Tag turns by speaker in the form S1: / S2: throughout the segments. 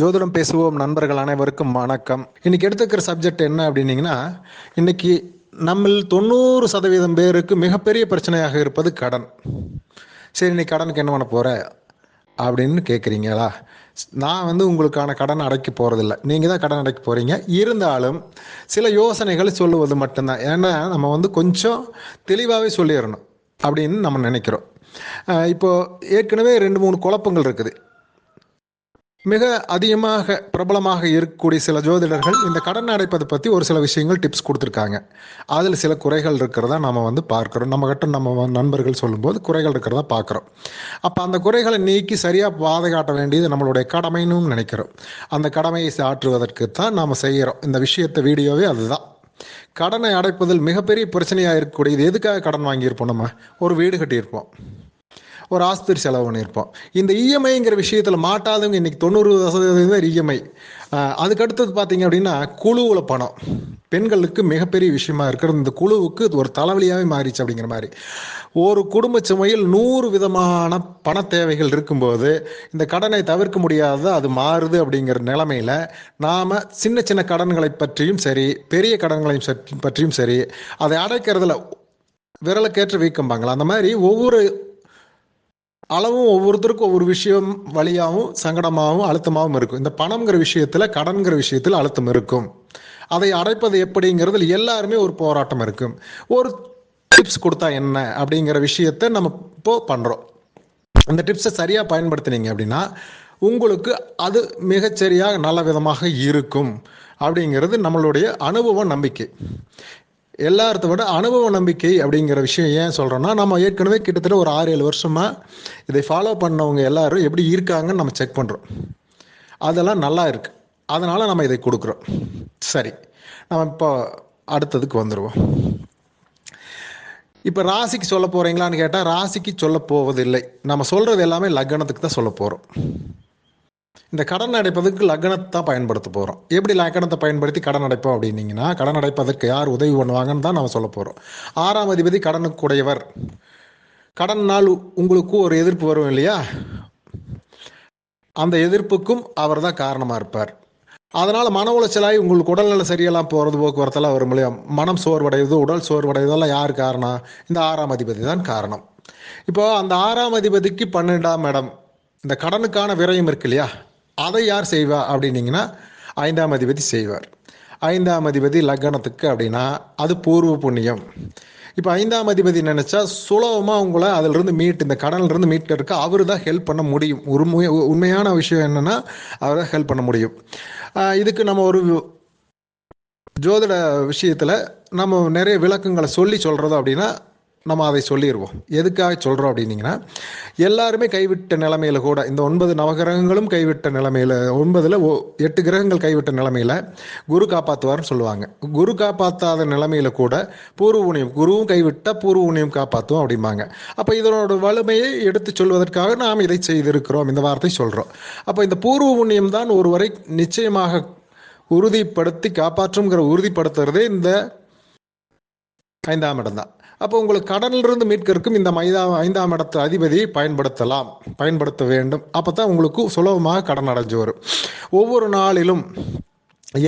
S1: ஜோதிடம் பேசுவோம் நண்பர்கள் அனைவருக்கும் வணக்கம். இன்னைக்கு எடுத்துக்கிற சப்ஜெக்ட் என்ன அப்படின்னீங்கன்னா இன்னைக்கு நம்மில் தொண்ணூறு சதவீதம் பேருக்கு மிகப்பெரிய பிரச்சனையாக இருப்பது கடன். சரி நீ கடனுக்கு என்ன பண்ண போற? அப்படின்னு கேட்குறீங்களா நான் வந்து உங்களுக்கான கடன் அடைக்க போகிறதில்ல நீங்கள் தான் கடன் அடைக்க போகிறீங்க இருந்தாலும் சில யோசனைகளை சொல்லுவது மட்டும்தான். ஏன்னா நம்ம வந்து கொஞ்சம் தெளிவாகவே சொல்லிடணும் அப்படின்னு நம்ம நினைக்கிறோம். இப்போ ஏற்கனவே ரெண்டு மூணு குழப்பங்கள் இருக்குது. மிக அதிகமாக பிரபலமாக இருக்கக்கூடிய சில ஜோதிடர்கள் இந்த கடன் அடைப்பதை பற்றி ஒரு சில விஷயங்கள் டிப்ஸ் கொடுத்துருக்காங்க. அதில் சில குறைகள் இருக்கிறதா நம்ம வந்து பார்க்குறோம். நம்ம கிட்ட நம்ம நண்பர்கள் சொல்லும்போது குறைகள் இருக்கிறதா பார்க்குறோம். அப்போ அந்த குறைகளை நீக்கி சரியாக பாதை காட்ட வேண்டியது நம்மளுடைய கடமைன்னு நினைக்கிறோம். அந்த கடமையை ஆற்றுவதற்கு தான் நாம் செய்கிறோம் இந்த விஷயத்தை வீடியோவே அதுதான். கடனை அடைப்பதில் மிகப்பெரிய பிரச்சனையாக இருக்கக்கூடியது எதுக்காக கடன் வாங்கியிருப்போம் நம்ம? ஒரு வீடு கட்டியிருப்போம். ஒரு ஆஸ்பத்திரி செலவு பண்ணியிருப்போம். இந்த இஎம்ஐங்கிற விஷயத்தில் மாட்டாதவங்க இன்னைக்கு தொண்ணூறு சதவீதம் இஎம்ஐ அதுக்கடுத்தது பார்த்தீங்க அப்படின்னா குழுவில் பணம். பெண்களுக்கு மிகப்பெரிய விஷயமா இருக்கிறது. இந்த குழுவுக்கு இது ஒரு தலைவலியாகவே மாறிச்சு அப்படிங்கிற மாதிரி. ஒரு குடும்ப சுமையில் நூறு விதமான பண தேவைகள் இருக்கும்போது இந்த கடனை தவிர்க்க முடியாத அது மாறுது அப்படிங்கிற நிலைமையில நாம் சின்ன சின்ன கடன்களை பற்றியும் சரி பெரிய கடன்களையும் பற்றியும் சரி அதை அடைக்கிறதுல விரலுக்கேற்ற வீக்கம்பாங்களா அந்த மாதிரி ஒவ்வொரு அளவும் ஒவ்வொருத்தருக்கும் ஒவ்வொரு விஷயம் வழியாகவும் சங்கடமாகவும் அழுத்தமாகவும் இருக்கும். இந்த பணம்ங்கிற விஷயத்துல கடன்கிற விஷயத்தில் அழுத்தம் இருக்கும். அதை அடைப்பது எப்படிங்கிறதுல எல்லாருமே ஒரு போராட்டம் இருக்கும். ஒரு டிப்ஸ் கொடுத்தா என்ன அப்படிங்கிற விஷயத்தை நம்ம இப்போ பண்ணுறோம் அந்த டிப்ஸை சரியாக பயன்படுத்தினீங்க அப்படின்னா உங்களுக்கு அது மிகச்சரியாக நல்ல விதமாக இருக்கும் அப்படிங்கிறது நம்மளுடைய அனுபவ நம்பிக்கை. எல்லாத்த விட அனுபவ நம்பிக்கை அப்படிங்கிற விஷயம் ஏன் சொல்கிறோன்னா நம்ம ஏற்கனவே கிட்டத்தட்ட ஒரு ஆறு ஏழு வருஷமாக இதை ஃபாலோ பண்ணவங்க எல்லாரும் எப்படி இருக்காங்கன்னு நம்ம செக் பண்ணுறோம் அதெல்லாம் நல்லா இருக்கு. அதனால் நம்ம இதை கொடுக்குறோம். சரி. நம்ம இப்போ அடுத்ததுக்கு வந்துடுவோம் இப்போ ராசிக்கு சொல்ல போகிறீங்களான்னு கேட்டால் ராசிக்கு சொல்ல போவதில்லை. நம்ம சொல்கிறது எல்லாமே லக்னத்துக்கு தான் சொல்ல போகிறோம் இந்த கடன் அடைப்பதற்கு லக்னத்தை பயன்படுத்த போகிறோம் எப்படி லக்னத்தை பயன்படுத்தி கடன் அடைப்போம் அப்படின்னீங்கன்னா கடன் அடைப்பதற்கு யார் உதவி பண்ணுவாங்கன்னு தான் நம்ம சொல்ல போகிறோம் ஆறாம் அதிபதி கடனுக்குடையவர். கடன் நாள் உங்களுக்கு ஒரு எதிர்ப்பு வரும் இல்லையா? அந்த எதிர்ப்புக்கும் அவர் தான் காரணமாக இருப்பார். அதனால் மன உளைச்சலாகி உங்களுக்கு உடல்நல சரியெல்லாம் போகிறது போக்குவரத்தெல்லாம் வரும் இல்லையா? மனம் சோர்வடையுது உடல் சோர்வடைவதெல்லாம் யார் காரணம்? இந்த ஆறாம் அதிபதி தான் காரணம். இப்போ அந்த ஆறாம் அதிபதிக்கு பன்னெண்டாம் இடம். இந்த கடனுக்கான விரயம் இருக்கு இல்லையா? அதை யார் செய்வா அப்படின்னீங்கன்னா ஐந்தாம் அதிபதி செய்வார். ஐந்தாம் அதிபதி லக்னத்துக்கு அப்படின்னா அது பூர்வ புண்ணியம். இப்போ ஐந்தாம் அதிபதி நினச்சா சுலபமாக உங்களை அதிலிருந்து மீட் இந்த கடனிலிருந்து மீட்கிறதுக்கு அவர் தான் ஹெல்ப் பண்ண முடியும். ஒரு உண்மை- உண்மையான விஷயம் என்னென்னா அவர் தான் ஹெல்ப் பண்ண முடியும். இதுக்கு நம்ம ஒரு ஜோதிட விஷயத்தில் நம்ம நிறைய விளக்கங்களை சொல்லி சொல்கிறதோ அப்படின்னா நம்ம அதை சொல்லிடுவோம் எதுக்காக சொல்கிறோம் அப்படின்னிங்கன்னா எல்லாருமே கைவிட்ட நிலமையில் கூட இந்த ஒன்பது நவகிரகங்களும் கைவிட்ட நிலமையில் ஒன்பதில் ஓ எட்டு கிரகங்கள் கைவிட்ட நிலமையில் குரு காப்பாற்றுவார்னு சொல்லுவாங்க. குரு காப்பாற்றாத நிலமையில் கூட பூர்வ உணியம் குருவும் கைவிட்ட பூர்வ உணியம் காப்பாற்றுவோம் அப்படிம்பாங்க. அப்போ இதனோட வலிமையை எடுத்து சொல்வதற்காக நாம் இதை செய்திருக்கிறோம் இந்த வார்த்தை சொல்கிறோம் அப்போ இந்த பூர்வ புண்ணியம் தான் ஒருவரை நிச்சயமாக உறுதிப்படுத்தி காப்பாற்றுங்கிற உறுதிப்படுத்துறதே இந்த ஐந்தாம் இடம் தான். அப்போ உங்களுக்கு கடனிலிருந்து மீட்கிறதுக்கும் இந்த மைதா ஐந்தாம் இடத்து அதிபதியை பயன்படுத்தலாம். பயன்படுத்த வேண்டும். அப்போ தான் உங்களுக்கு சுலபமாக கடன் அடைஞ்சு வரும். ஒவ்வொரு நாளிலும்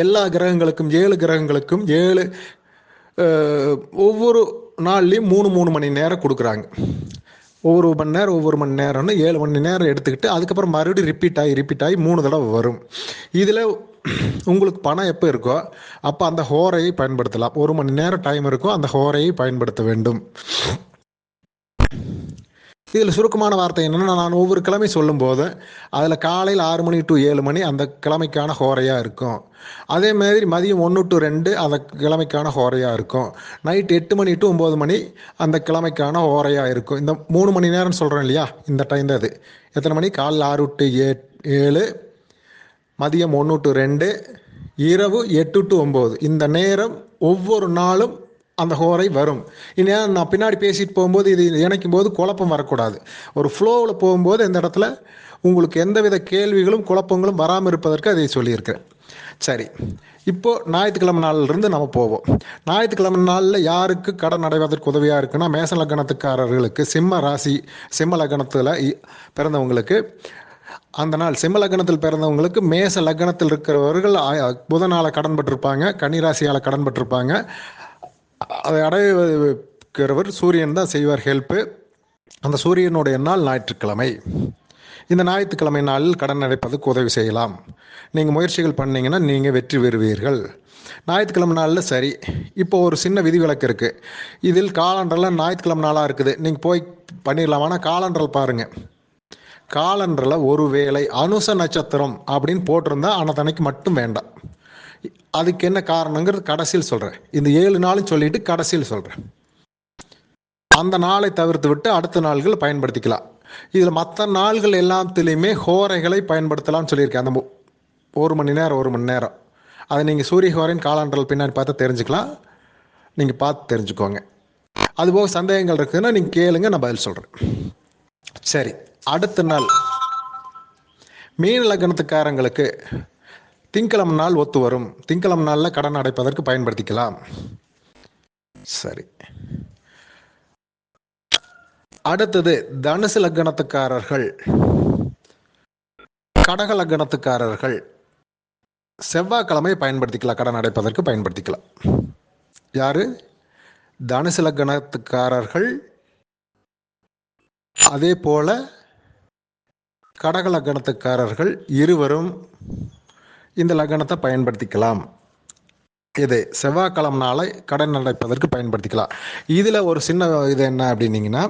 S1: எல்லா கிரகங்களுக்கும் ஏழு கிரகங்களுக்கும் ஏழு ஒவ்வொரு நாள்லேயும் மூணு மூணு மணி நேரம் கொடுக்குறாங்க. ஒவ்வொரு மணி நேரம் ஒவ்வொரு மணி நேரம்னு ஏழு மணி நேரம் எடுத்துக்கிட்டு அதுக்கப்புறம் மறுபடியும் ரிப்பீட் ஆகி ரிப்பீட் ஆகி மூணு தடவை வரும். இதில் உங்களுக்கு பணம் எப்போ இருக்கோ அப்போ அந்த ஹோரையை பயன்படுத்தலாம். ஒரு மணி நேரம் டைம் இருக்கோ அந்த ஹோரையை பயன்படுத்த வேண்டும். இதில் சுருக்கமான வார்த்தை என்னென்னா நான் ஒவ்வொரு கிழமை சொல்லும்போது அதில் காலையில் ஆறு மணி டு ஏழு மணி அந்த கிழமைக்கான ஹோரையாக இருக்கும். அதே மாதிரி மதியம் ஒன்று டு ரெண்டு அந்த கிழமைக்கான ஹோரையாக இருக்கும். நைட் எட்டு மணி டு ஒம்பது மணி அந்த கிழமைக்கான ஹோரையாக இருக்கும். இந்த மூணு மணி நேரம் சொல்கிறேன் இல்லையா? இந்த டைம் தான் அது. எத்தனை மணி? காலையில் ஆறு டு ஏ ஏழு மதியம் ஒன்று டு ரெண்டு இரவு எட்டு டு ஒம்பது. இந்த நேரம் ஒவ்வொரு நாளும் அந்த ஹோரை வரும். இனி நான் பின்னாடி பேசிட்டு போகும்போது இது இணைக்கும் போது குழப்பம் வரக்கூடாது. ஒரு ஃப்ளோவில் போகும்போது இந்த இடத்துல உங்களுக்கு எந்தவித கேள்விகளும் குழப்பங்களும் வராமல் இருப்பதற்கு அதை சொல்லியிருக்கிறேன். சரி. இப்போது ஞாயிற்றுக்கிழமை நாளிலிருந்து நம்ம போவோம். ஞாயிற்றுக்கிழமை நாளில் யாருக்கு கடன் அடைவதற்கு உதவியாக இருக்குன்னா மேச லக்னத்துக்காரர்களுக்கு சிம்ம ராசி சிம்ம லக்னத்தில் இ- பிறந்தவங்களுக்கு அந்த நாள் சிம்ம லக்னத்தில் பிறந்தவங்களுக்கு மேச லக்னத்தில் இருக்கிறவர்கள் புதனால் புதனால கடன் பட்டிருப்பாங்க கன்னிராசியால் கடன் பட்டிருப்பாங்க அதை அடைவதற்கிறவர் சூரியன் தான் செய்வார் ஹெல்ப்பு. அந்த சூரியனுடைய நாள் ஞாயிற்றுக்கிழமை. இந்த ஞாயிற்றுக்கிழமை நாளில் கடன் அடைப்பதற்கு உதவி செய்யலாம். நீங்கள் முயற்சிகள் பண்ணீங்கன்னா நீங்கள் வெற்றி பெறுவீர்கள். ஞாயிற்றுக்கிழமை நாளில் சரி. இப்போ ஒரு சின்ன விதிவிலக்கு இருக்குது இதில் காலண்டரில் ஞாயிற்றுக்கிழமை நாளாக இருக்குது. நீங்கள் போய் பண்ணிடலாம். ஆனால் காலண்டரில் பாருங்கள் காலண்டரில் ஒரு வேளை அனுச நட்சத்திரம் அப்படின்னு போட்டிருந்தா அன்னத்தன்னைக்கு மட்டும் வேண்டாம். அதுக்கு என்ன காரணங்கிறது கடைசியில் சொல்கிறேன் இந்த ஏழு நாளும் சொல்லிட்டு கடைசியில் சொல்கிறேன் அந்த நாளை தவிர்த்து விட்டு அடுத்த நாள்கள் பயன்படுத்திக்கலாம். இதில் மற்ற நாள்கள் எல்லாத்துலேயுமே ஹோரைகளை பயன்படுத்தலாம்னு சொல்லியிருக்கேன். அந்த ஒரு மணி நேரம் ஒரு மணி நேரம். அதை நீங்கள் சூரிய ஹோரையின் காலாண்டல் பின்னாடி பார்த்து தெரிஞ்சுக்கலாம். நீங்கள் பார்த்து தெரிஞ்சுக்கோங்க. அதுபோக சந்தேகங்கள் இருக்குதுன்னா நீங்கள் கேளுங்க நான் பதில் சொல்கிறேன் சரி அடுத்த நாள். மீன் லக்னத்துக்காரங்களுக்கு திங்கிழமை நாள் ஒத்து வரும். திங்கிழமை நாளில் கடன் அடைப்பதற்கு பயன்படுத்திக்கலாம். சரி. அடுத்தது தனுசு லக்னத்துக்காரர்கள். கடக லக்னத்துக்காரர்கள். செவ்வாய்க்கிழமை பயன்படுத்திக்கலாம். கடன் அடைப்பதற்கு பயன்படுத்திக்கலாம். யாரு? தனுசு லக்னத்துக்காரர்கள். அதே போல கடக லக்னத்துக்காரர்கள் இருவரும் இந்த லக்னத்தை பயன்படுத்திக்கலாம். இது செவ்வாய்க்கிழமை நாளை கடன் அடைப்பதற்கு பயன்படுத்திக்கலாம். இதில் ஒரு சின்ன இது என்ன அப்படின்னீங்கன்னா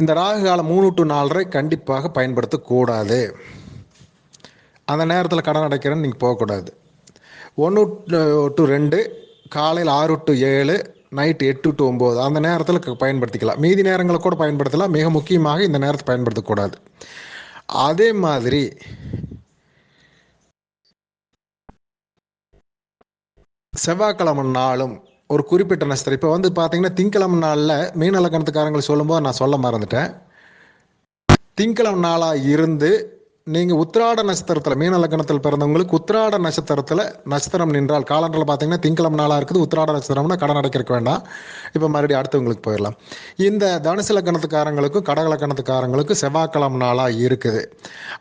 S1: இந்த ராகு காலம் மூணு டு நாலரை கண்டிப்பாக பயன்படுத்தக்கூடாது. அந்த நேரத்தில் கடன் அடைக்கிறேன்னு நீங்கள் போகக்கூடாது. ஒன்று டு ரெண்டு காலையில் ஆறு டு ஏழு நைட்டு எட்டு டு ஒம்பது அந்த நேரத்தில் பயன்படுத்திக்கலாம். மீதி நேரங்களை கூட பயன்படுத்தலாம். மிக முக்கியமாக இந்த நேரத்தை பயன்படுத்தக்கூடாது. அதே மாதிரி செவ்வாய்க்கிழமை நாளும் ஒரு குறிப்பிட்ட நட்சத்திரம். இப்போ வந்து பார்த்தீங்கன்னா திங்கிழமை நாளில் மீன லக்கணத்துக்காரங்களை சொல்லும்போது நான் சொல்ல மறந்துட்டேன். திங்கிழமை நாளாக இருந்து நீங்கள் உத்திராட நட்சத்திரத்தில் மீன லக்னத்தில் பிறந்தவங்களுக்கு உத்திராட நட்சத்திரத்தில் நட்சத்திரம் நின்றால் காலண்டரில் பார்த்தீங்கன்னா திங்கிழமை நாளாக இருக்குது உத்திராட நட்சத்திரம்னா கடன் அடைக்கிறக்க வேண்டாம். இப்போ மறுபடியும் அடுத்தவங்களுக்கு போயிடலாம். இந்த தனுசு லக்கணத்துக்காரங்களுக்கும் கடக லக்கணத்துக்காரங்களுக்கும் செவ்வாய்க்கிழமை நாளாக இருக்குது.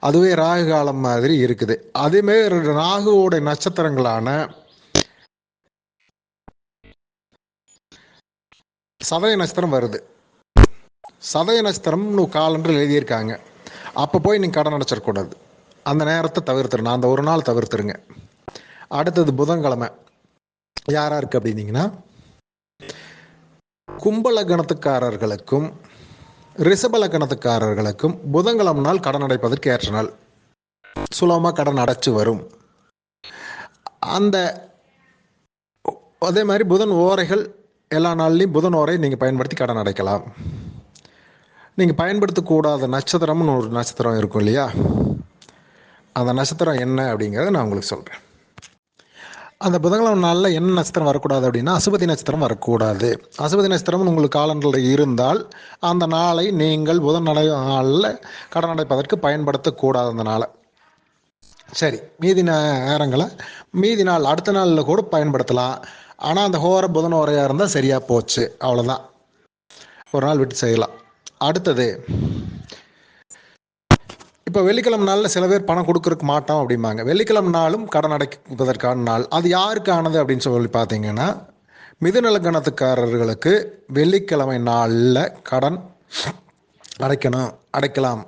S1: அதுவே ராகு காலம் மாதிரி இருக்குது. அதேமாரி ராகுவோட நட்சத்திரங்களான சதய நட்சத்திரம் வருது. சதய நட்சத்திரம்னு காலண்டரில் எழுதியிருக்காங்க. அப்போ போய் நீங்கள் கடன் அடைச்சிடக்கூடாது அந்த நேரத்தை தவிர்த்துருங்க அந்த ஒரு நாள் தவிர்த்துருங்க. அடுத்தது புதன்கிழமை. யாராக இருக்கு அப்படின்னீங்கன்னா கும்பலகணத்துக்காரர்களுக்கும் ரிஷபலகணத்துக்காரர்களுக்கும் புதன்கிழமை நாள் கடன் அடைப்பதற்கு ஏற்ற நாள். சுலபமாக கடன் அடைச்சு வரும். அந்த அதே மாதிரி புதன் ஓரைகள் எல்லா நாள்லையும் புதன் ஓரை நீங்கள் பயன்படுத்தி கடன் அடைக்கலாம். நீங்கள் பயன்படுத்தக்கூடாத நட்சத்திரம்னு ஒரு நட்சத்திரம் இருக்கும் இல்லையா? அந்த நட்சத்திரம் என்ன அப்படிங்கிறத நான் உங்களுக்கு சொல்கிறேன் அந்த புதன்கிழமை நாளில் என்ன நட்சத்திரம் வரக்கூடாது அப்படின்னா அசுபதி நட்சத்திரம் வரக்கூடாது. அசுபதி நட்சத்திரம் உங்களுக்கு காலண்டரில் இருந்தால் அந்த நாளை நீங்கள் புதன் நடை நாளில் கடன் அடைப்பதற்கு பயன்படுத்தக்கூடாது அந்த நாளை. சரி மீதி நே- நேரங்களை மீதி நாள் அடுத்த நாளில் கூட பயன்படுத்தலாம். ஆனால் அந்த ஹோர புதன் ஓரையாக இருந்தால் சரியாக போச்சு. அவ்வளோதான் ஒரு நாள் விட்டு செய்யலாம். அடுத்தது இப்போ வெள்ளிக்கிழமை நாளில் சில பேர் பணம் கொடுக்கறதுக்கு மாட்டோம் அப்படிம்பாங்க. வெள்ளிக்கிழமை நாளும் கடன் அடைப்பதற்கான நாள். அது யாருக்கானது அப்படின்னு சொல்லி பார்த்தீங்கன்னா மிதுநல கணத்துக்காரர்களுக்கு வெள்ளிக்கிழமை நாளில் கடன் அடைக்கணும் அடைக்கலாம்.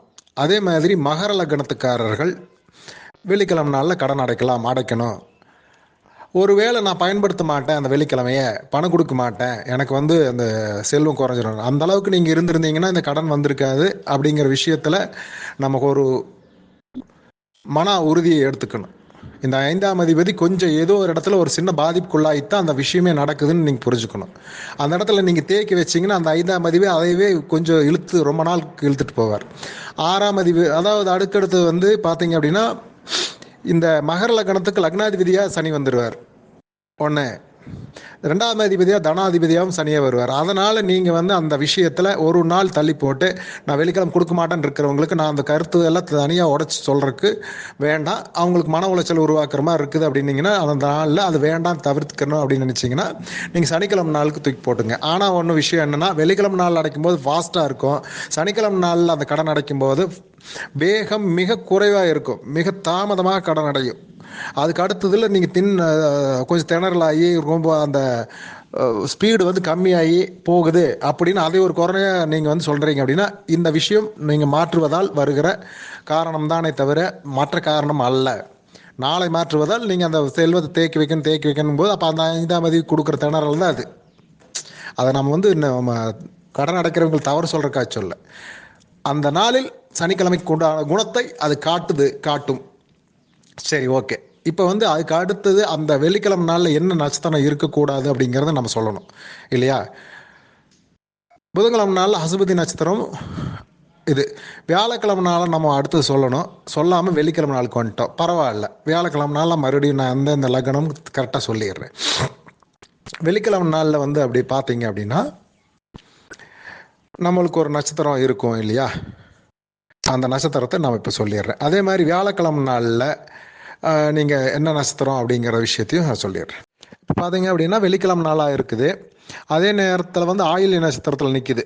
S1: அதே மாதிரி மகர லக்னத்துக்காரர்கள் வெள்ளிக்கிழமை நாளில் கடன் அடைக்கலாம் அடைக்கணும். ஒருவேளை நான் பயன்படுத்த மாட்டேன் அந்த வெள்ளிக்கிழமைய பணம் கொடுக்க மாட்டேன் எனக்கு வந்து அந்த செல்வம் குறைஞ்சிடும் அந்த அளவுக்கு நீங்கள் இருந்திருந்தீங்கன்னா இந்த கடன் வந்திருக்காது அப்படிங்கிற விஷயத்தில் நமக்கு ஒரு மன உறுதியை எடுத்துக்கணும். இந்த ஐந்தாம் அதிபதி கொஞ்சம் ஏதோ ஒரு இடத்துல ஒரு சின்ன பாதிப்புக்குள்ளாயித்தான் அந்த விஷயமே நடக்குதுன்னு நீங்கள் புரிஞ்சுக்கணும். அந்த இடத்துல நீங்கள் தேக்கி வச்சீங்கன்னா அந்த ஐந்தாம் அதிபதி அதையவே கொஞ்சம் இழுத்து ரொம்ப நாள் இழுத்துட்டு போவார். ஆறாம் அதிபதி அதாவது அடுக்கடுத்து வந்து பார்த்தீங்க அப்படின்னா இந்த மகர லக்னத்துக்கு லக்னாதிபதியாக சனி வந்துடுவார் ஒன்று ரெண்டாம் அதிபதியாக தனாதிபதியாகவும் சனியாக வருவார். அதனால் நீங்கள் வந்து அந்த விஷயத்தில் ஒரு நாள் தள்ளி போட்டு நான் வெள்ளிக்கிழமை கொடுக்க மாட்டேன்னு இருக்கிறவங்களுக்கு நான் அந்த கருத்து எல்லாம் தனியாக உடச்சி சொல்கிறதுக்கு வேண்டாம். அவங்களுக்கு மன உளைச்சல் உருவாக்குற மாதிரி இருக்குது அப்படின்னீங்கன்னா அந்த நாளில் அது வேண்டாம் தவிர்த்துக்கணும் அப்படின்னு நினச்சிங்கன்னா நீங்கள் சனிக்கிழமை நாளுக்கு தூக்கி போட்டுங்க. ஆனால் ஒன்று விஷயம் என்னென்னா வெள்ளிக்கிழமை நாள் அடைக்கும்போது ஃபாஸ்ட்டாக இருக்கும். சனிக்கிழமை நாளில் அந்த கடன் அடைக்கும்போது வேகம் மிக குறைவாக இருக்கும். மிக தாமதமாக கடன் அடையும். அதுக்கு அடுத்ததில் நீங்கள் தின் கொஞ்சம் திணறலாகி ரொம்ப அந்த ஸ்பீடு வந்து கம்மியாகி போகுது அப்படின்னு அதை ஒரு குறைய நீங்கள் வந்து சொல்கிறீங்க அப்படின்னா இந்த விஷயம் நீங்கள் மாற்றுவதால் வருகிற காரணம் தானே தவிர மற்ற காரணம் அல்ல. நாளை மாற்றுவதால் நீங்கள் அந்த செல்வத்தை தேக்கி வைக்கணும் தேக்கி வைக்கணும் போது அப்போ அந்த ஐந்தாம் மதி கொடுக்குற திணறல் தான் அது. அதை நம்ம வந்து நம்ம கடன் அடைக்கிறவங்க தவறு சொல்கிறக்கா சொல்ல. அந்த நாளில் சனிக்கிழமைக்கு உண்டான குணத்தை அது காட்டுது காட்டும். சரி ஓகே. இப்போ வந்து அதுக்கு அடுத்தது அந்த வெள்ளிக்கிழமை நாளில் என்ன நட்சத்திரம் இருக்கக்கூடாது அப்படிங்கிறத நம்ம சொல்லணும். இல்லையா? புதன்கிழமை நாளில் ஹசுபதி நட்சத்திரம் இது. வியாழக்கிழமை நாளில் நம்ம அடுத்து சொல்லணும். சொல்லாமல் வெள்ளிக்கிழமை நாளுக்கு வந்துட்டோம். பரவாயில்ல. வியாழக்கிழமை நாளில் மறுபடியும் நான் அந்த இந்த லக்னம் கரெக்டாக சொல்லிடுறேன். வெள்ளிக்கிழமை நாளில் வந்து அப்படி பார்த்தீங்க அப்படின்னா நம்மளுக்கு ஒரு நட்சத்திரம் இருக்கும் இல்லையா? அந்த நட்சத்திரத்தை நான் இப்போ சொல்லிடுறேன். அதே மாதிரி வியாழக்கிழமை நாளில் நீங்கள் என்ன நட்சத்திரம் அப்படிங்கிற விஷயத்தையும் நான் சொல்லிடுறேன். இப்போ பார்த்தீங்க அப்படின்னா வெள்ளிக்கிழமை நாளாக இருக்குது. அதே நேரத்தில் வந்து ஆயில் நட்சத்திரத்தில் நிற்கிது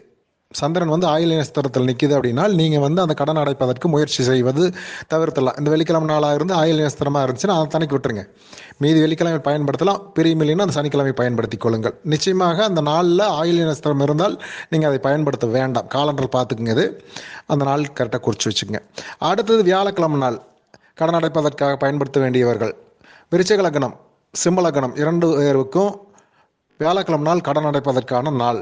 S1: சந்திரன் வந்து ஆயில்ய நட்சத்திரத்தில் நிற்கிது அப்படின்னா நீங்கள் வந்து அந்த கடன் அடைப்பதற்கு முயற்சி செய்வது தவிர்த்தலாம் இந்த வெள்ளிக்கிழமை நாளாக இருந்து ஆயுள் நட்சத்திரமாக இருந்துச்சுன்னா அதை தனிக்கு விட்டுருங்க. மீதி வெள்ளிக்கிழமை பயன்படுத்தலாம். பிரிமில்லைன்னா அந்த சனிக்கிழமை பயன்படுத்திக் கொள்ளுங்கள். நிச்சயமாக அந்த நாளில் ஆயில் நட்சத்திரம் இருந்தால் நீங்கள் அதை பயன்படுத்த வேண்டாம். காலண்டர் பார்த்துக்குங்க இது. அந்த நாள் கரெக்டாக குறித்து வச்சுக்கோங்க. அடுத்தது வியாழக்கிழமை நாள். கடன் அடைப்பதற்காக பயன்படுத்த வேண்டியவர்கள். விருச்சிக லக்னம் சிம்ம லக்னம் இரண்டு பேருக்கும் வியாழக்கிழமை நாள் கடன் அடைப்பதற்கான நாள்.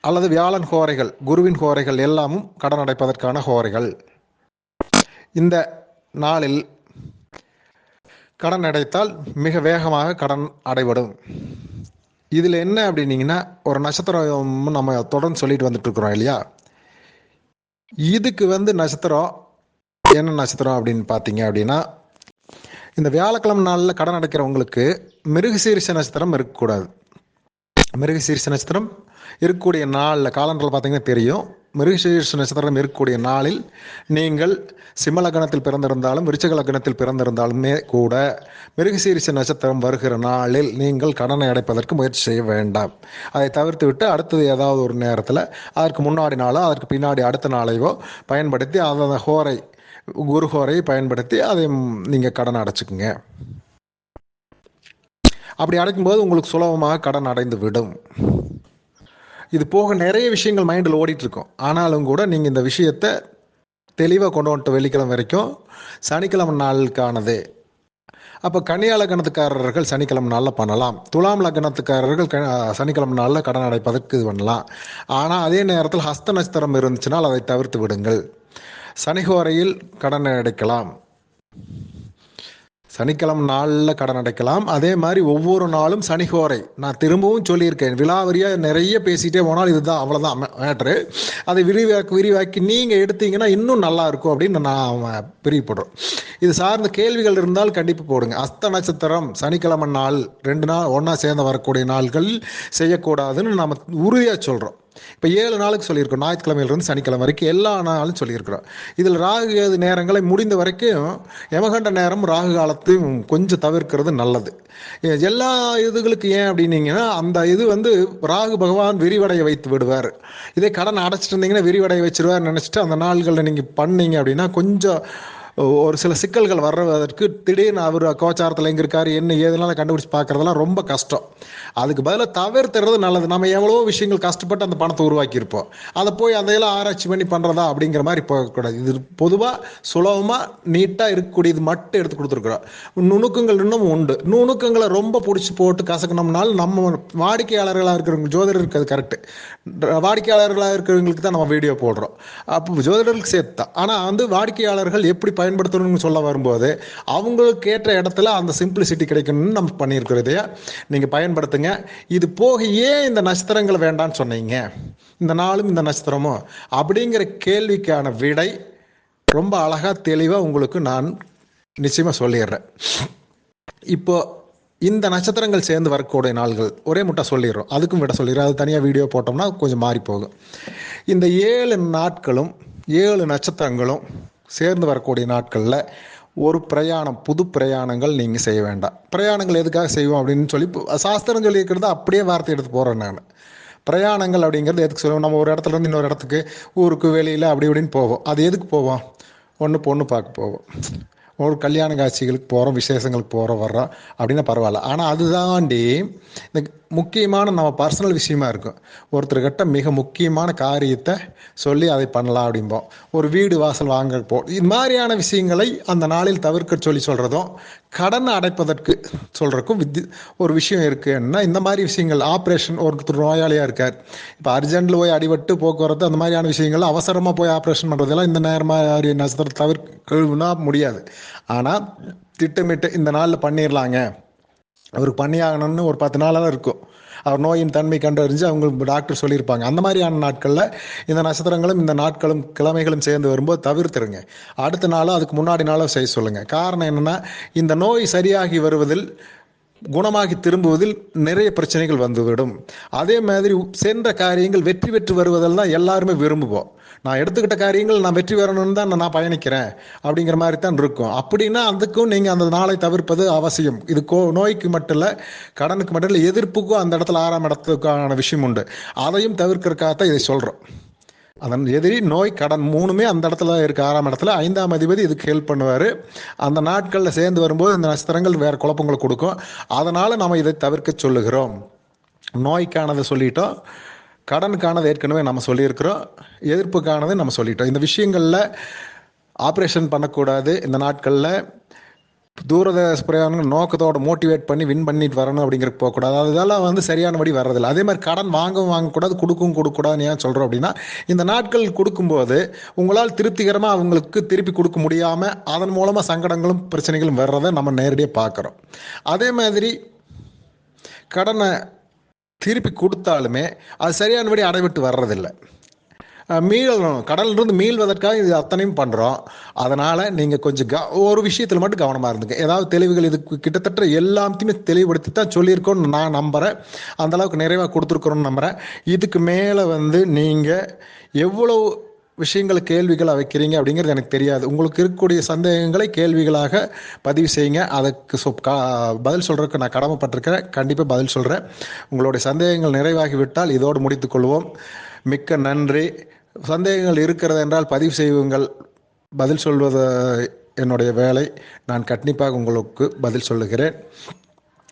S1: அல்லது வியாழன் ஹோரைகள் குருவின் ஹோரைகள் எல்லாமும் கடன் அடைப்பதற்கான ஹோரைகள் இந்த நாளில் கடன் அடைத்தால் மிக வேகமாக கடன் அடைபடும். இதில் என்ன அப்படின்னீங்கன்னா ஒரு நட்சத்திரம் நம்ம தொடர்ந்து சொல்லிட்டு வந்துட்டு இருக்கிறோம் இல்லையா? இதுக்கு வந்து நட்சத்திரம் என்ன நட்சத்திரம் அப்படின்னு பார்த்தீங்க அப்படின்னா இந்த வியாழக்கிழமை நாளில் கடன் அடைக்கிறவங்களுக்கு மிருகசீரிச நட்சத்திரம் இருக்கக்கூடாது. மிருகசீரிச நட்சத்திரம் இருக்கக்கூடிய நாளில் காலண்டரில் பார்த்தீங்கன்னா தெரியும். மிருகசீரிச நட்சத்திரம் இருக்கக்கூடிய நாளில் நீங்கள் சிம்ம லக்னத்தில் பிறந்திருந்தாலும் விருச்சக லக்னத்தில் பிறந்திருந்தாலுமே கூட மிருகசீரிச நட்சத்திரம் வருகிற நாளில் நீங்கள் கடனை அடைப்பதற்கு முயற்சி செய்ய வேண்டாம். அதை தவிர்த்து விட்டு அடுத்தது ஏதாவது ஒரு நேரத்தில் அதற்கு முன்னாடி நாளோ அதற்கு பின்னாடி அடுத்த நாளையோ பயன்படுத்தி அதை ஹோரை குருஹோறையை பயன்படுத்தி அதை நீங்கள் கடன் அடைச்சிக்குங்க. அப்படி அடைக்கும்போது உங்களுக்கு சுலபமாக கடன் அடைந்து விடும். இது போக நிறைய விஷயங்கள் மைண்டில் ஓடிட்டு இருக்கும் ஆனாலும் கூட நீங்கள் இந்த விஷயத்தை தெளிவாக கொண்டு வந்துட்டு வெள்ளிக்கிழமை வரைக்கும் சனிக்கிழமை நாளுக்கானது. அப்போ கன்னியா லக்னத்துக்காரர்கள் சனிக்கிழமை நாளில் பண்ணலாம். துலாம் லக்னத்துக்காரர்கள் க சனிக்கிழமை நாளில் கடன் அடைப்பதற்கு இது பண்ணலாம். ஆனால் அதே நேரத்தில் ஹஸ்த நட்சத்திரம் இருந்துச்சுனால் அதை தவிர்த்து விடுங்கள். சனிகோரையில் கடன் அடைக்கலாம். சனிக்கிழமை நாளில் கடன் அடைக்கலாம். அதே மாதிரி ஒவ்வொரு நாளும் சனிகோரை நான் திரும்பவும் சொல்லியிருக்கேன். விலாவரியாக நிறைய பேசிகிட்டே போனால் இதுதான் அவ்வளோதான் மேட்ரு. அதை விரிவாக்கி விரிவாக்கி நீங்கள் எடுத்தீங்கன்னா இன்னும் நல்லா இருக்கும் அப்படின்னு நான் பிரிவுப்படுறோம் இது சார்ந்த கேள்விகள் இருந்தால் கண்டிப்பாக போடுங்க. அஸ்த நட்சத்திரம் சனிக்கிழமை நாள் ரெண்டு நாள் ஒன்றா சேர்ந்து வரக்கூடிய நாள்கள் செய்யக்கூடாதுன்னு நம்ம உறுதியாக சொல்கிறோம் இப்போ ஏழு நாளுக்கு சொல்லியிருக்கோம். ஞாயிற்றுக்கிழமையிலிருந்து சனிக்கிழமை வரைக்கும் எல்லா நாளும் சொல்லியிருக்கிறோம். இதில் ராகு கேது நேரங்களை முடிந்த வரைக்கும் யமகண்ட நேரம் ராகு காலத்தையும் கொஞ்சம் தவிர்க்கிறது நல்லது. எல்லா இதுகளுக்கு ஏன் அப்படின்னீங்கன்னா அந்த இது வந்து ராகு பகவான் விரிவடைய வைத்து விடுவார். இதே கடன் அடைச்சிட்டு இருந்தீங்கன்னா விரிவடைய வச்சிருவார் நினச்சிட்டு அந்த நாள்களில் நீங்கள் பண்ணீங்க அப்படின்னா கொஞ்சம் ஒரு சில சிக்கல்கள் வர்றதற்கு திடீர்னு அவர் கோச்சாரத்தில் எங்கே இருக்காரு என்ன ஏதுனால கண்டுபிடிச்சு பார்க்குறதெல்லாம் ரொம்ப கஷ்டம். அதுக்கு பதிலாக தவிர்த்துறது நல்லது. நம்ம எவ்வளோ விஷயங்கள் கஷ்டப்பட்டு அந்த பணத்தை உருவாக்கியிருப்போம். அதை போய் அதையெல்லாம் ஆராய்ச்சி பண்ணி பண்ணுறதா அப்படிங்கிற மாதிரி போகக்கூடாது. இது பொதுவாக சுலபமாக நீட்டாக இருக்கக்கூடியது மட்டும் எடுத்து கொடுத்துருக்குறோம். நுணுக்கங்கள் இன்னும் உண்டு. நுணுக்கங்களை ரொம்ப பிடிச்சி போட்டு கசக்கணும்னால நம்ம வாடிக்கையாளர்களாக இருக்கிறவங்க ஜோதிடருக்கு அது கரெக்டு வாடிக்கையாளர்களாக இருக்கிறவங்களுக்கு தான் நம்ம வீடியோ போடுறோம். அப்போ ஜோதிடர்களுக்கு சேர்த்து தான். ஆனால் வந்து வாடிக்கையாளர்கள் எப்படி பயன்படுத்தணும்னு சொல்ல வரும்போது அவங்களுக்கு ஏற்ற இடத்துல அந்த சிம்பிளிசிட்டி கிடைக்கணும்னு நம்ம பண்ணியிருக்கிறது நீங்கள் பயன்படுத்துங்க. இது போக ஏன் இந்த நட்சத்திரங்கள் வேண்டான்னு சொன்னீங்க? இந்த நாளும் இந்த நட்சத்திரமும் அப்படிங்கிற கேள்விக்கான விடை ரொம்ப அழகாக தெளிவாக உங்களுக்கு நான் நிச்சயமாக சொல்லிடுறேன். இப்போ இந்த நட்சத்திரங்கள் சேர்ந்து வரக்கூடிய நாள்கள் ஒரே முட்டை சொல்லிடுறோம். அதுக்கும் விட சொல்லிடுறோம் அது தனியாக வீடியோ போட்டோம்னா கொஞ்சம் மாறி போகும் இந்த ஏழு நாட்களும் ஏழு நட்சத்திரங்களும் சேர்ந்து வரக்கூடிய நாட்களில் ஒரு பிரயாணம் புது பிரயாணங்கள் நீங்கள் செய்ய வேண்டாம். பிரயாணங்கள் எதுக்காக செய்வோம் அப்படின்னு சொல்லி இப்போ சாஸ்திரம் சொல்லியிருக்கிறது அப்படியே வார்த்தை எடுத்து போகிறேன் நான். பிரயாணங்கள் அப்படிங்கிறது எதுக்கு சொல்லுவோம்? நம்ம ஒரு இடத்துலருந்து இன்னொரு இடத்துக்கு ஊருக்கு வெளியில் அப்படி இப்படின்னு போவோம். அது எதுக்கு போவோம்? ஒன்று பொண்ணு பார்க்க போவோம். ஒரு கல்யாண காட்சிகளுக்கு போகிறோம் விசேஷங்களுக்கு போகிறோம் வர்றோம் அப்படின்னா பரவாயில்ல. ஆனால் அது தாண்டி இந்த முக்கியமான நம்ம பர்சனல் விஷயமா இருக்கும். ஒருத்தர்கிட்ட மிக முக்கியமான காரியத்தை சொல்லி அதை பண்ணலாம் அப்படிம்போம். ஒரு வீடு வாசல் வாங்க போ இது மாதிரியான விஷயங்களை அந்த நாளில் தவிர்க்க சொல்லி சொல்கிறதும் கடன் அடைப்பதற்கு சொல்கிறதுக்கும் வித் ஒரு விஷயம் இருக்குன்னா இந்த மாதிரி விஷயங்கள் ஆப்ரேஷன் ஒருத்தர் நோயாளியாக இருக்கார். இப்போ அர்ஜென்ட்டில் போய் அடிபட்டு போக்குவரத்து அந்த மாதிரியான விஷயங்கள் அவசரமாக போய் ஆப்ரேஷன் பண்ணுறதெல்லாம் இந்த நேரமாக மாதிரி நட்சத்திரம் தவிர்க்க முடியாது. ஆனால் திட்டமிட்டு இந்த நாளில் பண்ணிடலாங்க அவருக்கு பண்ணியாகணும்னு ஒரு பத்து நாளாக இருக்கும். அவர் நோயின் தன்மை கண்டறிஞ்சு அவங்க டாக்டர் சொல்லியிருப்பாங்க. அந்த மாதிரியான நாட்களில் இந்த நட்சத்திரங்களும் இந்த நாட்களும் கிழமைகளும் சேர்ந்து வரும்போது தவிர்த்துருங்க. அடுத்த நாளும் அதுக்கு முன்னாடி நாளும் செய்ய சொல்லுங்கள் காரணம் என்னென்னா இந்த நோய் சரியாகி வருவதில் குணமாகி திரும்புவதில் நிறைய பிரச்சனைகள் வந்துவிடும். அதே மாதிரி சென்ற காரியங்கள் வெற்றி பெற்று வருவதெல்லாம் எல்லாருமே விரும்புவோம். நான் எடுத்துக்கிட்ட காரியங்கள் நான் வெற்றி பெறணும்னு தான் நான் பயணிக்கிறேன் அப்படிங்கிற மாதிரி தான் இருக்கும். அப்படின்னா அதுக்கும் நீங்கள் அந்த நாளை தவிர்ப்பது அவசியம். இது கோ நோய்க்கு மட்டும் இல்லை கடனுக்கு மட்டும் இல்லை எதிர்ப்புக்கும் அந்த இடத்துல ஆறாம் இடத்துக்கான விஷயம் உண்டு. அதையும் தவிர்க்கிறதுக்காகத்தான் இதை சொல்கிறோம் அதன் எதிரி நோய் கடன் மூணுமே அந்த இடத்துல இருக்க. ஆறாம் இடத்துல ஐந்தாம் அதிபதி இதுக்கு ஹெல்ப் பண்ணுவார். அந்த நாட்களில் சேர்ந்து வரும்போது இந்த நட்சத்திரங்கள் வேறு குழப்பங்களை கொடுக்கும். அதனால் நம்ம இதை தவிர்க்க சொல்லுகிறோம். நோய்க்கானதை சொல்லிட்டோம். கடனுக்கானது ஏற்கனவே நம்ம சொல்லியிருக்கிறோம். எதிர்ப்புக்கானது நம்ம சொல்லிட்டோம். இந்த விஷயங்களில் ஆப்ரேஷன் பண்ணக்கூடாது. இந்த நாட்களில் தூரதேச பிரயாணங்கள் நோக்கத்தோட மோட்டிவேட் பண்ணி வின் பண்ணிட்டு வரணும் அப்படிங்கிற போகக்கூடாது அதெல்லாம் வந்து சரியானபடி வர்றதில்லை. அதே மாதிரி கடன் வாங்கவும் வாங்கக்கூடாது கொடுக்கவும் கொடுக்கூடாதுன்னு ஏன் சொல்கிறோம் அப்படின்னா இந்த நாட்கள் கொடுக்கும்போது உங்களால் திருப்திகரமாக அவங்களுக்கு திருப்பி கொடுக்க முடியாமல் அதன் மூலமாக சங்கடங்களும் பிரச்சனைகளும் வர்றதை நம்ம நேரடியாக பார்க்குறோம். அதே மாதிரி கடனை திருப்பி கொடுத்தாலுமே அது சரியானபடி அடைவிட்டு வர்றதில்லை. மீளணும் கடல்லிருந்து மீள்வதற்காக இது அத்தனையும் பண்ணுறோம் அதனால் நீங்கள் கொஞ்சம் க ஒரு விஷயத்தில் மட்டும் கவனமாக இருந்துங்க. ஏதாவது தெளிவுகள் இதுக்கு கிட்டத்தட்ட எல்லாத்தையுமே தெளிவுபடுத்தி தான் சொல்லியிருக்கோன்னு நான் நம்புகிறேன் அந்தளவுக்கு நிறைவாக கொடுத்துருக்குறோன்னு நம்புகிறேன் இதுக்கு மேலே வந்து நீங்கள் எவ்வளோ விஷயங்களை கேள்விகளை வைக்கிறீங்க அப்படிங்கிறது எனக்கு தெரியாது. உங்களுக்கு இருக்கக்கூடிய சந்தேகங்களை கேள்விகளாக பதிவு செய்யுங்க. அதுக்கு சொ கா பதில் சொல்கிறதுக்கு நான் கடமைப்பட்டிருக்கிறேன். கண்டிப்பாக பதில் சொல்கிறேன் உங்களுடைய சந்தேகங்கள் நிறைவாகிவிட்டால் இதோடு முடித்துக்கொள்வோம் மிக்க நன்றி. சந்தேகங்கள் இருக்கிறது என்றால் பதிவு செய்வுங்கள் பதில் சொல்வது என்னுடைய வேலை. நான் கண்டிப்பாக உங்களுக்கு பதில் சொல்லுகிறேன்.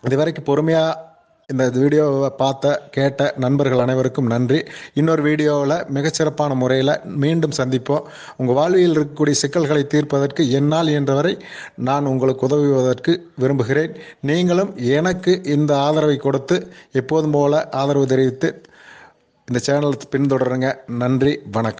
S1: இதுவரைக்கும் பொறுமையாக இந்த வீடியோவை பார்த்த கேட்ட நண்பர்கள் அனைவருக்கும் நன்றி. இன்னொரு வீடியோவில் மிகச்சிறப்பான முறையில் மீண்டும் சந்திப்போம். உங்கள் வாழ்வியல் இருக்கக்கூடிய சிக்கல்களை தீர்ப்பதற்கு என்னால் என்றவரை நான் உங்களுக்கு உதவுவதற்கு விரும்புகிறேன். நீங்களும் எனக்கு இந்த ஆதரவை கொடுத்து எப்போதும் போல ஆதரவு தெரிவித்து இந்த சேனலை பின்தொடருங்க. நன்றி வணக்கம்.